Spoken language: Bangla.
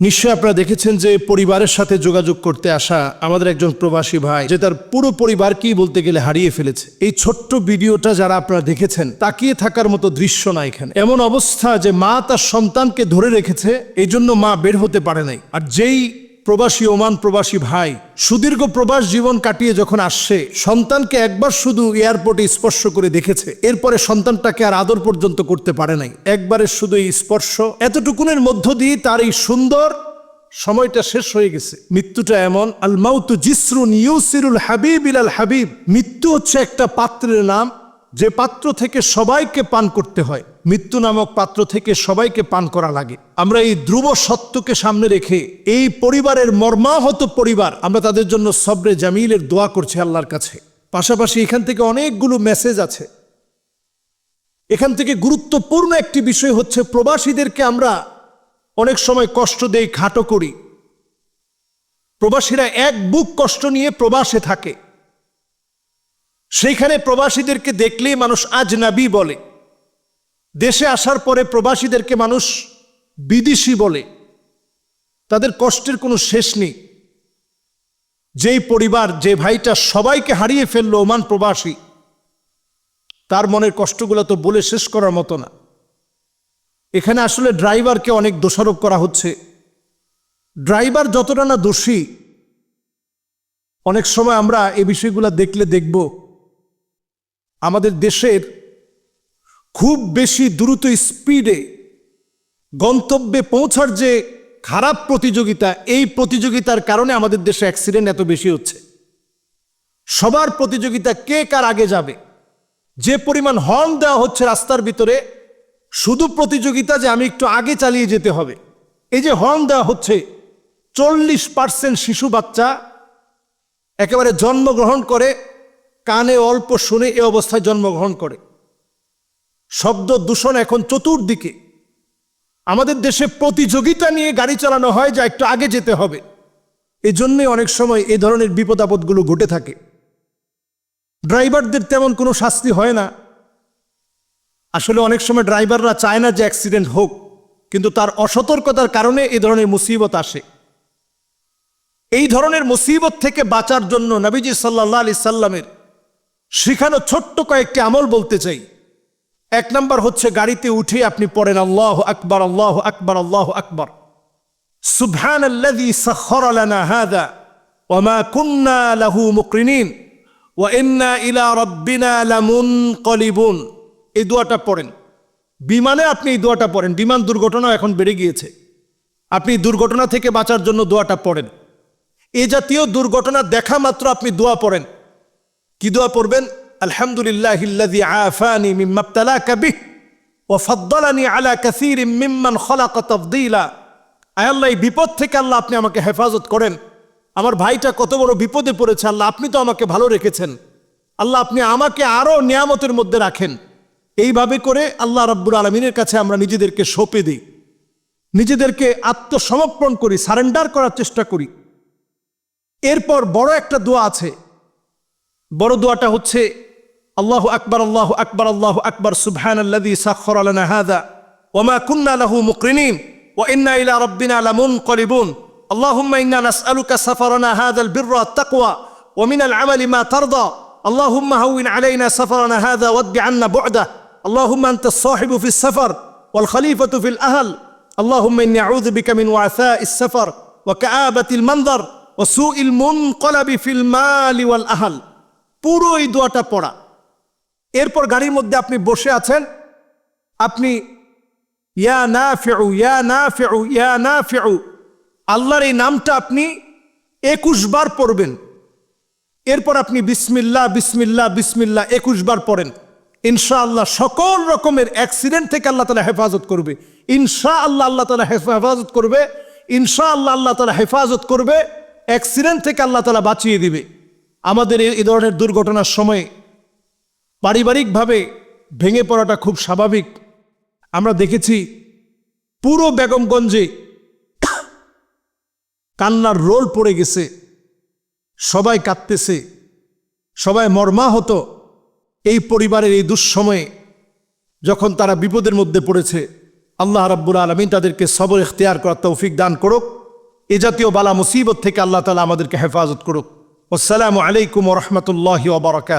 নিশ্চয় আপনারা দেখেছেন যে পরিবারের সাথে যোগাযোগ করতে আসা আমাদের একজন প্রবাসী ভাই, যে তার পুরো পরিবারকেই বলতে গেলে হারিয়ে ফেলেছে। এই ছোট্ট ভিডিওটা যারা আপনারা দেখেছেন, তাকিয়ে থাকার মতো দৃশ্য না এখানে। এমন অবস্থা যে মা তার সন্তানকে ধরে রেখেছে এই জন্য মা বের হতে পারে নাই। আর যেই প্রবাসী ওমান প্রবাসী ভাই, সুদীর্ঘ প্রবাস জীবন কাটিয়ে যখন আসছে, সন্তানকে একবার শুধু এয়ারপোর্টে স্পর্শ করে দেখেছে। এরপরে সন্তানটাকে আর আদর পর্যন্ত করতে পারে নাই। একবারে শুধু এই স্পর্শ। এতটুকুনের মধ্য দিয়ে তার এই সুন্দর সময়টা শেষ হয়ে গেছে। মৃত্যুটা এমন, আল মাউতু জিসরুন ইউসিরুল হাবিব ইলাল হাবিব। মৃত্যু হচ্ছে একটা পাত্রের নাম, যে পাত্র থেকে সবাইকে পান করতে হয়। মৃত্যু নামক পাত্র থেকে সবাইকে পান করা লাগে। আমরা এই ধ্রুব সত্যকে সামনে রেখে এই পরিবারের মর্মাহত পরিবার আমরা তাদের জন্য সবরে জামিলের দোয়া করছি আল্লাহর কাছে। পাশাপাশি এখান থেকে অনেকগুলো মেসেজ আছে। এখান থেকে গুরুত্বপূর্ণ একটি বিষয় হচ্ছে প্রবাসীদেরকে আমরা অনেক সময় কষ্ট দেই, খাটো করি। প্রবাসীরা এক বুক কষ্ট নিয়ে প্রবাসে থাকে। সেইখানে প্রবাসীদেরকে দেখলেই মানুষ আজনাবি বলে। দেশে আসার পরে প্রবাসীদেরকে মানুষ বিদেশি বলে। তাদের কষ্টের কোনো শেষ নেই। যেই পরিবার, যে ভাইটা সবাইকে হারিয়ে ফেলল ওমান প্রবাসী, তার মনের কষ্টগুলো তো বলে শেষ করার মতো না। এখানে আসলে ড্রাইভারকে অনেক দোষারোপ করা হচ্ছে। ড্রাইভার যতটা না দোষী, অনেক সময় আমরা এই বিষয়গুলো দেখলে দেখব। আমাদের দেশের খুব বেশি দ্রুত স্পিডে গন্তব্যে পৌঁছার যে খারাপ প্রতিযোগিতা, এই প্রতিযোগিতার কারণে আমাদের দেশে অ্যাক্সিডেন্ট এত বেশি হচ্ছে। সবার প্রতিযোগিতা কে কার আগে যাবে? যে পরিমাণ হর্ন দেওয়া হচ্ছে রাস্তার ভিতরে, শুধু প্রতিযোগিতা যে আমি একটু আগে চালিয়ে যেতে হবে। এই যে হর্ন দেওয়া হচ্ছে, চল্লিশ পার্সেন্ট শিশু বাচ্চা একেবারে জন্মগ্রহণ করে, কানে অল্প শুনে এ অবস্থায় জন্মগ্রহণ করে। শব্দ দূষণ এখন চতুর্দিকে। আমাদের দেশে প্রতিযোগিতা নিয়ে গাড়ি চালানো হয় যা একটু আগে যেতে হবে। এই জন্যই অনেক সময় এই ধরনের বিপদ আপদগুলো ঘটে থাকে। ড্রাইভারদের তেমন কোনো শাস্তি হয় না। আসলে অনেক সময় ড্রাইভাররা চায় না যে অ্যাক্সিডেন্ট হোক, কিন্তু তার অসতর্কতার কারণে এই ধরনের মুসিবত আসে। এই ধরনের মুসিবত থেকে বাঁচার জন্য নবীজি সাল্লাহ আলি সাল্লামের শিখানো ছোট্ট কয়েকটি আমল বলতে চাই। এক নম্বর হচ্ছে গাড়িতে উঠে আপনি পড়েন, আল্লাহ আকবর আল্লাহ আকবর আল্লাহ আকবর। সুবহান আল্লাযী সাখখারা লানা হাযা ওয়া কুন্না লাহু মুকরিনিন ওয়া ইন্না ইলা রাব্বিনা লামুনকালিবুন। এই দোয়াটা পড়েন। বিমানে আপনি এই দোয়াটা পড়েন। বিমান দুর্ঘটনা এখন বেড়ে গিয়েছে। আপনি দুর্ঘটনা থেকে বাঁচার জন্য দোয়াটা পড়েন। এ জাতীয় দুর্ঘটনা দেখা মাত্র আপনি দোয়া পড়েন। কি দোয়া পড়বেন? আলহামদুলিল্লাহ ইল্লাযী আফানি মিম্মা ইবতালাকা বিহ ওয়া ফাদ্দালানি আলা কাসীরিম মিম্মান খলাকা তাফদীলা। আয় আল্লাহ, এই বিপদ থেকে আল্লাহ আপনি আমাকে হেফাজত করেন। আমার ভাইটা কত বড় বিপদে পড়েছে, আল্লাহ আপনি তো আমাকে ভালো রেখেছেন। আল্লাহ আপনি আমাকে আরও নিয়ামতের মধ্যে রাখেন। এইভাবে করে আল্লাহ রাব্বুল আলমিনের কাছে আমরা নিজেদেরকে সঁপে দিই। নিজেদেরকে আত্মসমর্পণ করি, সারেন্ডার করার চেষ্টা করি। এরপর বড় একটা দোয়া আছে। বড় দোয়াটা হচ্ছে আল্লাহ আকবর আল্লাহ আকবর আল্লাহ আকবর সুবহান আল্লাযী সাখখারা লানা হাযা ওমা কুন্না লাহু মুকরিনিন ওয়া ইন্না ইলা রাব্বিনা লামুনকালিবুন اللهم إنا نسألك سفرنا هذا البر والتقوى ومن العمل ما ترضى اللهم هون علينا سفرنا هذا وادع عنا بعده اللهم أنت الصاحب في السفر والخليفة في الأهل اللهم إني أعوذ بك من وعثاء السفر وكآبة المنظر وسوء المنقلب في المال والأهل পুরো এই দোয়াটা পড়া এরপর গাড়ির মধ্যে আপনি বসে আছেন। আপনি, ইয়া না ফেউ ইয়া না ফেউ ইয়া না ফেউ আল্লাহর এই নামটা আপনি একুশ বার পড়বেন। এরপর আপনি বিসমিল্লা বিসমিল্লা বিসমিল্লা একুশ বার পড়েন। ইনশাআল্লাহ সকল রকমের অ্যাক্সিডেন্ট থেকে আল্লাহ তালা হেফাজত করবে। ইনশা আল্লাহ আল্লাহ তালা হেফাজত করবে। ইনশা আল্লাহ আল্লাহ তালা হেফাজত করবে। অ্যাক্সিডেন্ট থেকে আল্লাহ তালা বাঁচিয়ে দিবে। আমাদের এই এই ধরনের দুর্ঘটনার সময় পারিবারিকভাবে ভেঙে পড়াটা খুব স্বাভাবিক। আমরা দেখেছি পুরো বেগমগঞ্জে কান্নার রোল পড়ে গেছে। সবাই কাঁদতেছে, সবাই মর্মাহত এই পরিবারের এই দুঃসময়ে যখন তারা বিপদের মধ্যে পড়েছে। আল্লাহ রাব্বুল আলমিন তাদেরকে সবর, ইখতিয়ার করার তৌফিক দান করুক। এ জাতীয় বালা মুসিবত থেকে আল্লাহ তালা আমাদেরকে হেফাজত করুক। আসসালামু আলাইকুম রহমতুল্লাহ ওবরাকাত